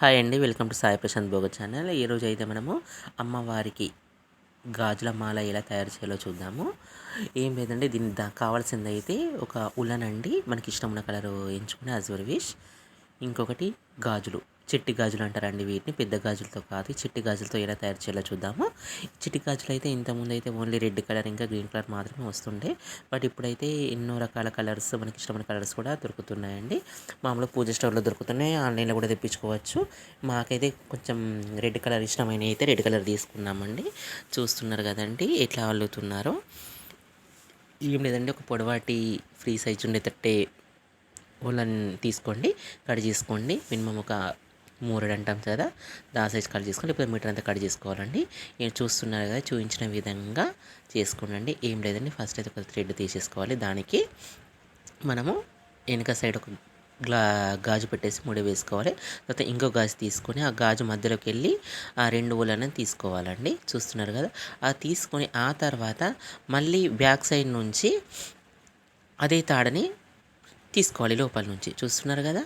Hi అండి welcome to Sai Prashanth Bhoga channel. ఈరోజు అయితే మనము అమ్మవారికి గాజుల మాల ఎలా తయారు చేయాలో చూద్దాము. ఏం లేదండి దీనికి దా కావాల్సింది అయితే ఒక ఉలన్ అండి మనకి ఇష్టమైన కలర్ ఎంచుకుని యాజ్ విష్ ఇంకొకటి గాజులు. చిట్టి గాజులు అంటారండి వీటిని. పెద్ద గాజులతో కాదు చిట్టి గాజులతో ఎలా తయారు చేయాలో చూద్దాము. చిట్టి గాజులు అయితే ఇంతకుముందు అయితే ఓన్లీ రెడ్ కలర్ ఇంకా గ్రీన్ కలర్ మాత్రమే వస్తుండే. బట్ ఇప్పుడైతే ఎన్నో రకాల కలర్స్ మనకి ఇష్టమైన కలర్స్ కూడా దొరుకుతున్నాయండి. మామూలుగా పూజ స్టోర్లో దొరుకుతున్నాయి ఆన్లైన్లో కూడా తెప్పించుకోవచ్చు. మాకైతే కొంచెం రెడ్ కలర్ ఇష్టమైన అయితే రెడ్ కలర్ తీసుకున్నామండి చూస్తున్నారు కదండి ఎట్లా అల్లుతున్నారో. ఏం లేదండి ఒక పొడవాటి ఫ్రీ సైజ్ ఉండేటట్టే వాళ్ళని తీసుకోండి కట్ చేసుకోండి. మినిమం ఒక మూరడు అంటాం కదా దా సైజ్ కట్ చేసుకోండి. ఇప్పుడు మీటర్ అంతా కట్ చేసుకోవాలండి. నేను చూస్తున్నారు కదా చూపించిన విధంగా చేసుకోండి ఏం లేదండి ఫస్ట్ అయితే ఒక థ్రెడ్ తీసేసుకోవాలి. దానికి మనము వెనక సైడ్ ఒక గ్లా గాజు పెట్టేసి ముడి వేసుకోవాలి. తర్వాత ఇంకో గాజు తీసుకొని ఆ గాజు మధ్యలోకి వెళ్ళి ఆ రెండు ఊళ్ళని తీసుకోవాలండి. చూస్తున్నారు కదా ఆ తీసుకొని ఆ తర్వాత మళ్ళీ బ్యాక్ సైడ్ నుంచి అదే తాడని తీసుకోవాలి లోపల నుంచి. చూస్తున్నారు కదా?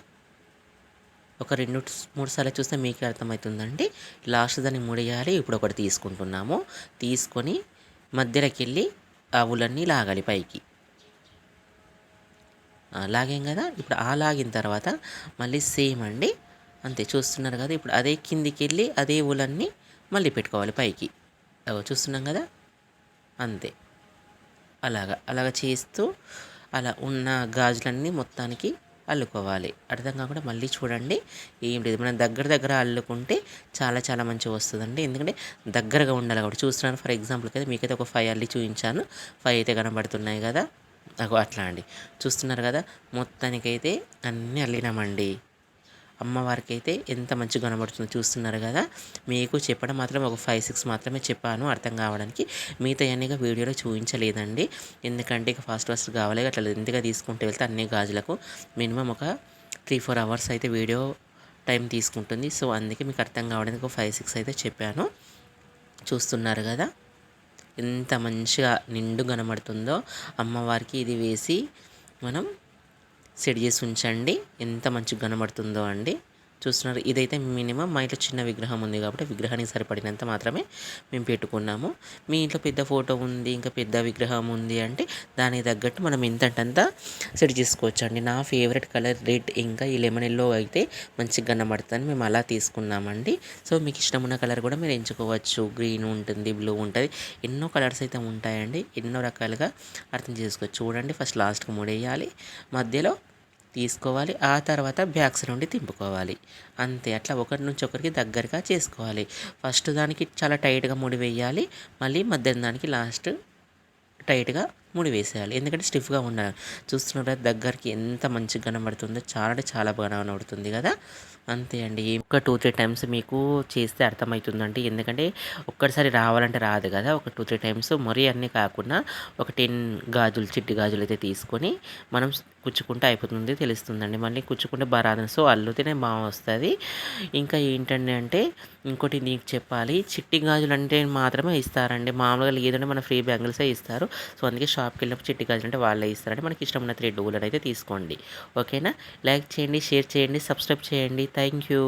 ఒక రెండు మూడు సార్లు చూస్తే మీకే అర్థమవుతుందండి. లాస్ట్ దాన్ని ముడేయాలి. ఇప్పుడు ఒకటి తీసుకుంటున్నాము. తీసుకొని మధ్యలోకి వెళ్ళి ఆ ఉలన్నీ లాగాలి పైకి. లాగాం కదా? ఇప్పుడు ఆ లాగిన తర్వాత మళ్ళీ సేమ్ అండి. అంతే చూస్తున్నారు కదా? ఇప్పుడు అదే కిందికి వెళ్ళి అదే ఊలన్నీ మళ్ళీ పెట్టుకోవాలి పైకి. చూస్తున్నాం కదా? అంతే. అలాగా అలాగ చేస్తూ అలా ఉన్న గాజులన్నీ మొత్తానికి అల్లుకోవాలి. అర్థం కాకుండా మళ్ళీ చూడండి. ఏం లేదు. మనం దగ్గర దగ్గర అల్లుకుంటే చాలా చాలా మంచిగా వస్తుందండి. ఎందుకంటే దగ్గరగా ఉండాలి కాబట్టి. చూస్తున్నాను ఫర్ ఎగ్జాంపుల్ కదా మీకైతే ఒక ఫైవ్ అల్లి చూపించాను. ఫైవ్ అయితే కనబడుతున్నాయి కదా. అట్లా అండి. చూస్తున్నారు కదా? మొత్తానికైతే అన్నీ అల్లినామండి. అమ్మవారికి అయితే ఎంత మంచిగా కనబడుతుందో చూస్తున్నారు కదా. మీకు చెప్పడం మాత్రం ఒక ఫైవ్ సిక్స్ మాత్రమే చెప్పాను అర్థం కావడానికి. మిగతా అన్నీగా వీడియోలో చూపించలేదండి. ఎందుకంటే ఇక ఫాస్ట్ ఫాస్ట్ కావాలి. అట్లా ఎంతగా తీసుకుంటూ వెళ్తే అన్ని గాజులకు మినిమం ఒక త్రీ ఫోర్ అవర్స్ అయితే వీడియో టైం తీసుకుంటుంది. సో అందుకే మీకు అర్థం కావడానికి ఒక ఫైవ్ సిక్స్ అయితే చెప్పాను. చూస్తున్నారు కదా. ఎంత మంచిగా నిండు కనబడుతుందో అమ్మవారికి ఇది వేసి మనం సెట్ చేసి ఉంచండి. ఎంత మంచిగా కనబడుతుందో అండి. చూస్తున్నారు. ఇదైతే మినిమం మా ఇంట్లో చిన్న విగ్రహం ఉంది కాబట్టి విగ్రహానికి సరిపడినంత మాత్రమే మేము పెట్టుకున్నాము. మీ ఇంట్లో పెద్ద ఫోటో ఉంది ఇంకా పెద్ద విగ్రహం ఉంది అంటే దానికి తగ్గట్టు మనం ఎంతంటంతా సెట్ చేసుకోవచ్చు అండి నా ఫేవరెట్ కలర్ రెడ్ ఇంకా ఈ లెమన్ ఎల్లో అయితే మంచిగా కనబడుతుంది మేము అలా తీసుకున్నామండి. సో మీకు ఇష్టమున్న కలర్ కూడా మీరు ఎంచుకోవచ్చు. గ్రీన్ ఉంటుంది బ్లూ ఉంటుంది. ఎన్నో కలర్స్ అయితే ఉంటాయండి. ఎన్నో రకాలుగా అర్థం చేసుకోవచ్చు. చూడండి ఫస్ట్ లాస్ట్కి మూడేయాలి. మధ్యలో తీసుకోవాలి. ఆ తర్వాత బ్యాక్స్ నుండి తింపుకోవాలి. అంతే. అట్లా ఒకరి నుంచి ఒకరికి దగ్గరగా చేసుకోవాలి. ఫస్ట్ దానికి చాలా టైట్గా ముడి వేయాలి. మళ్ళీ మధ్యాహ్నం దానికి లాస్ట్ టైట్గా ముడి వేసేయాలి. ఎందుకంటే స్టిఫ్గా ఉండాలి చూస్తున్నారా? దగ్గరికి ఎంత మంచిగా కనబడుతుందో చాలా అంటే చాలా బాగా కనబడుతుంది కదా? అంతే అండి. ఒక టూ త్రీ టైమ్స్ మీకు చేస్తే అర్థమవుతుందండి. ఎందుకంటే ఒక్కసారి రావాలంటే రాదు కదా? ఒక టూ త్రీ టైమ్స్ మరీ అన్నీ కాకుండా ఒక టెన్ గాజులు చిట్టి గాజులు అయితే తీసుకొని మనం కుచ్చుకుంటే అయిపోతుంది తెలుస్తుందండి. మళ్ళీ కుచ్చుకుంటే బాగా సో అల్లుతేనే బాగా వస్తుంది. ఇంకా ఏంటండి అంటే ఇంకోటి నీకు చెప్పాలి. చిట్టి గాజులు అంటే మాత్రమే ఇస్తారండి. మామూలుగా లేదంటే మన ఫ్రీ బ్యాంగిల్సే ఇస్తారు. సో అందుకే షాప్కి వెళ్ళినప్పుడు చిట్టి గాజులు అంటే వాళ్ళే ఇస్తారంటే మనకి ఇష్టమైన త్రీ డూలను అయితే తీసుకోండి. ఓకేనా? లైక్ చేయండి షేర్ చేయండి సబ్స్క్రైబ్ చేయండి. Thank you